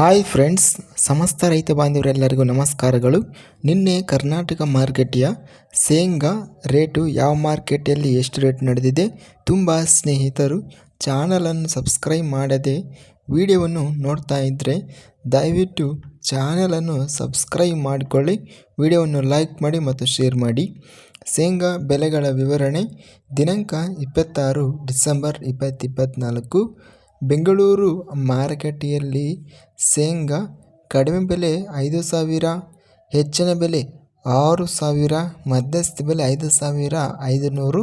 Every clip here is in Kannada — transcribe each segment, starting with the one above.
ಹಾಯ್ ಫ್ರೆಂಡ್ಸ್ ಸಮಸ್ತ ರೈತ ಬಾಂಧವರೆಲ್ಲರಿಗೂ ನಮಸ್ಕಾರಗಳು. ನಿನ್ನೆ ಕರ್ನಾಟಕ ಮಾರ್ಕೆಟಿಯ ಶೇಂಗಾ ರೇಟು ಯಾವ ಮಾರ್ಕೆಟಲ್ಲಿ ಎಷ್ಟು ರೇಟ್ ನಡೆದಿದೆ ತುಂಬ ಸ್ನೇಹಿತರು ಚಾನಲನ್ನು ಸಬ್ಸ್ಕ್ರೈಬ್ ಮಾಡದೆ ವಿಡಿಯೋವನ್ನು ನೋಡ್ತಾ ಇದ್ದರೆ ದಯವಿಟ್ಟು ಚಾನಲನ್ನು ಸಬ್ಸ್ಕ್ರೈಬ್ ಮಾಡಿಕೊಳ್ಳಿ, ವಿಡಿಯೋವನ್ನು ಲೈಕ್ ಮಾಡಿ ಮತ್ತು ಶೇರ್ ಮಾಡಿ. ಶೇಂಗಾ ಬೆಲೆಗಳ ವಿವರಣೆ ದಿನಾಂಕ ಇಪ್ಪತ್ತಾರು ಡಿಸೆಂಬರ್ ಇಪ್ಪತ್ತಿಪ್ಪತ್ತ್ನಾಲ್ಕು ಬೆಂಗಳೂರು ಮಾರುಕಟ್ಟೆಯಲ್ಲಿ ಶೇಂಗಾ ಕಡಿಮೆ ಬೆಲೆ ಐದು ಸಾವಿರ, ಹೆಚ್ಚಿನ ಬೆಲೆ ಆರು ಸಾವಿರ, ಮಧ್ಯಸ್ಥ ಬೆಲೆ ಐದು ಸಾವಿರ ಐದುನೂರು.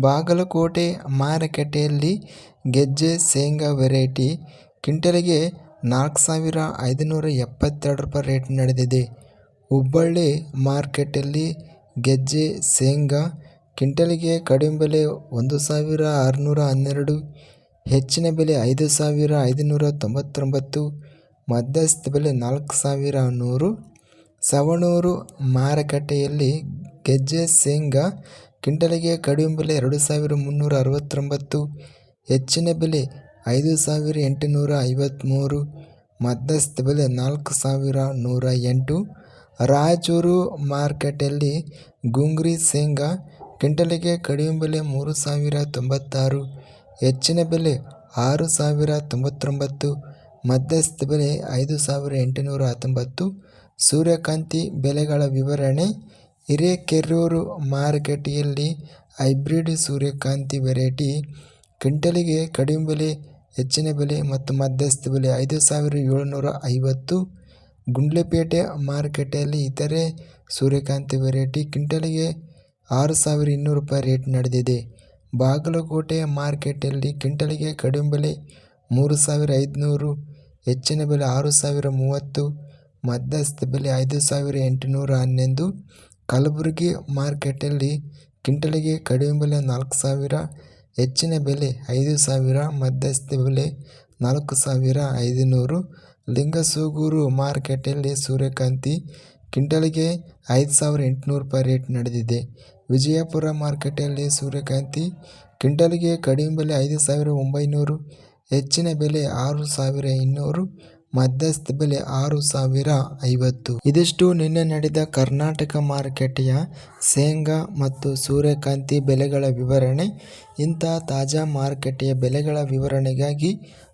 ಬಾಗಲಕೋಟೆ ಮಾರುಕಟ್ಟೆಯಲ್ಲಿ ಗೆಜ್ಜೆ ಶೇಂಗಾ ವೆರೈಟಿ ಕ್ವಿಂಟಲಿಗೆ ನಾಲ್ಕು ಸಾವಿರ ಐದುನೂರ ಎಪ್ಪತ್ತೆರಡು ರೂಪಾಯಿ ರೇಟ್ ನಡೆದಿದೆ. ಹುಬ್ಬಳ್ಳಿ ಮಾರ್ಕೆಟಲ್ಲಿ ಗೆಜ್ಜೆ ಶೇಂಗಾ ಕ್ವಿಂಟಲಿಗೆ ಕಡಿಮೆ ಬೆಲೆ ಒಂದು ಸಾವಿರ ಆರುನೂರ ಹನ್ನೆರಡು ಹೆಚ್ಚಿನ ಬೆಲೆ ಐದು ಸಾವಿರ ಐದುನೂರ ತೊಂಬತ್ತೊಂಬತ್ತು ಮಧ್ಯಸ್ಥ ಬೆಲೆ ನಾಲ್ಕು ಸಾವಿರ ನೂರು. ಸವಣೂರು ಮಾರುಕಟ್ಟೆಯಲ್ಲಿ ಗೆಜ್ಜೆ ಶೇಂಗಾ ಕ್ವಿಂಟಲಿಗೆ ಕಡಿಮೆ ಬೆಲೆ ಎರಡು ಸಾವಿರ ಮುನ್ನೂರ ಅರವತ್ತೊಂಬತ್ತು ಹೆಚ್ಚಿನ ಬೆಲೆ ಐದು ಸಾವಿರ ಎಂಟುನೂರ ಐವತ್ತ್ಮೂರು ಮಧ್ಯಸ್ಥ ಬೆಲೆ ನಾಲ್ಕು ಸಾವಿರ ನೂರ ಎಂಟು ರಾಯಚೂರು ಮಾರುಕಟ್ಟೆಯಲ್ಲಿ ಗುಂಗ್ರಿ ಶೇಂಗಾ ಕ್ವಿಂಟಲಿಗೆ ಕಡಿಮೆ ಬೆಲೆ ಮೂರು ಸಾವಿರ ತೊಂಬತ್ತಾರು ಹೆಚ್ಚಿನ ಬೆಲೆ ಆರು ಸಾವಿರ ತೊಂಬತ್ತೊಂಬತ್ತು, ಮಧ್ಯಸ್ಥ ಬೆಲೆ ಐದು ಸಾವಿರ ಎಂಟುನೂರ ಹತ್ತೊಂಬತ್ತು. ಸೂರ್ಯಕಾಂತಿ ಬೆಲೆಗಳ ವಿವರಣೆ, ಹಿರೇಕೆರೂರು ಮಾರುಕಟ್ಟೆಯಲ್ಲಿ ಹೈಬ್ರಿಡ್ ಸೂರ್ಯಕಾಂತಿ ವೆರೈಟಿ, ಕ್ವಿಂಟಲಿಗೆ ಕಡಿಮೆ ಬೆಲೆ, ಹೆಚ್ಚಿನ ಬೆಲೆ ಮತ್ತು ಮಧ್ಯಸ್ಥ ಬೆಲೆ ಐದು ಸಾವಿರ ಏಳುನೂರ ಐವತ್ತು ಗುಂಡ್ಲುಪೇಟೆ ಮಾರುಕಟ್ಟೆಯಲ್ಲಿ ಇತರೆ ಸೂರ್ಯಕಾಂತಿ ವೆರೈಟಿ ಕ್ವಿಂಟಲಿಗೆ ಆರು ಸಾವಿರ ಇನ್ನೂರು ರೂಪಾಯಿ ರೇಟ್ ನಡೆದಿದೆ. ಬಾಗಲಕೋಟೆ ಮಾರ್ಕೆಟಲ್ಲಿ ಕಿಂಟಲಿಗೆ ಕಡಿಮೆ ಬೆಲೆ ಮೂರು ಸಾವಿರ ಐದುನೂರು, ಹೆಚ್ಚಿನ ಬೆಲೆ ಆರು ಸಾವಿರ ಮೂವತ್ತು, ಮಧ್ಯಸ್ಥ ಬೆಲೆ ಐದು ಸಾವಿರ ಎಂಟುನೂರ ಹನ್ನೊಂದು. ಕಲಬುರಗಿ ಮಾರ್ಕೆಟಲ್ಲಿ ಕ್ವಿಂಟಲಿಗೆ ಕಡಿಮೆ ಬೆಲೆ ನಾಲ್ಕು ಸಾವಿರ, ಹೆಚ್ಚಿನ ಬೆಲೆ ಐದು ಸಾವಿರ, ಮಧ್ಯಸ್ಥ ಬೆಲೆ ನಾಲ್ಕು ಸಾವಿರ ಐದುನೂರು. ಲಿಂಗಸೂಗೂರು ಮಾರ್ಕೆಟಲ್ಲಿ ಸೂರ್ಯಕಾಂತಿ ಕಿಂಟಲಿಗೆ ಐದು ಸಾವಿರ ಎಂಟುನೂರು ರೂಪಾಯಿ ರೇಟ್ ನಡೆದಿದೆ. ವಿಜಯಪುರ ಮಾರುಕಟ್ಟೆಯಲ್ಲಿ ಸೂರ್ಯಕಾಂತಿ. ಕ್ವಿಂಟಾಲಿಗೆ ಕಡಿಮೆ ಬೆಲೆ ಐದು ಸಾವಿರ ಒಂಬೈನೂರು, ಹೆಚ್ಚಿನ ಬೆಲೆ ಆರು ಸಾವಿರ ಇನ್ನೂರು, ಮಧ್ಯಸ್ಥ ಬೆಲೆ ಆರು ಸಾವಿರ ಐವತ್ತು. ಇದಿಷ್ಟು ನಿನ್ನೆ ನಡೆದ ಕರ್ನಾಟಕ ಮಾರುಕಟ್ಟೆಯ ಶೇಂಗಾ ಮತ್ತು ಸೂರ್ಯಕಾಂತಿ ಬೆಲೆಗಳ ವಿವರಣೆ. ಇಂಥ ತಾಜಾ ಮಾರುಕಟ್ಟೆಯ ಬೆಲೆಗಳ ವಿವರಣೆಗಾಗಿ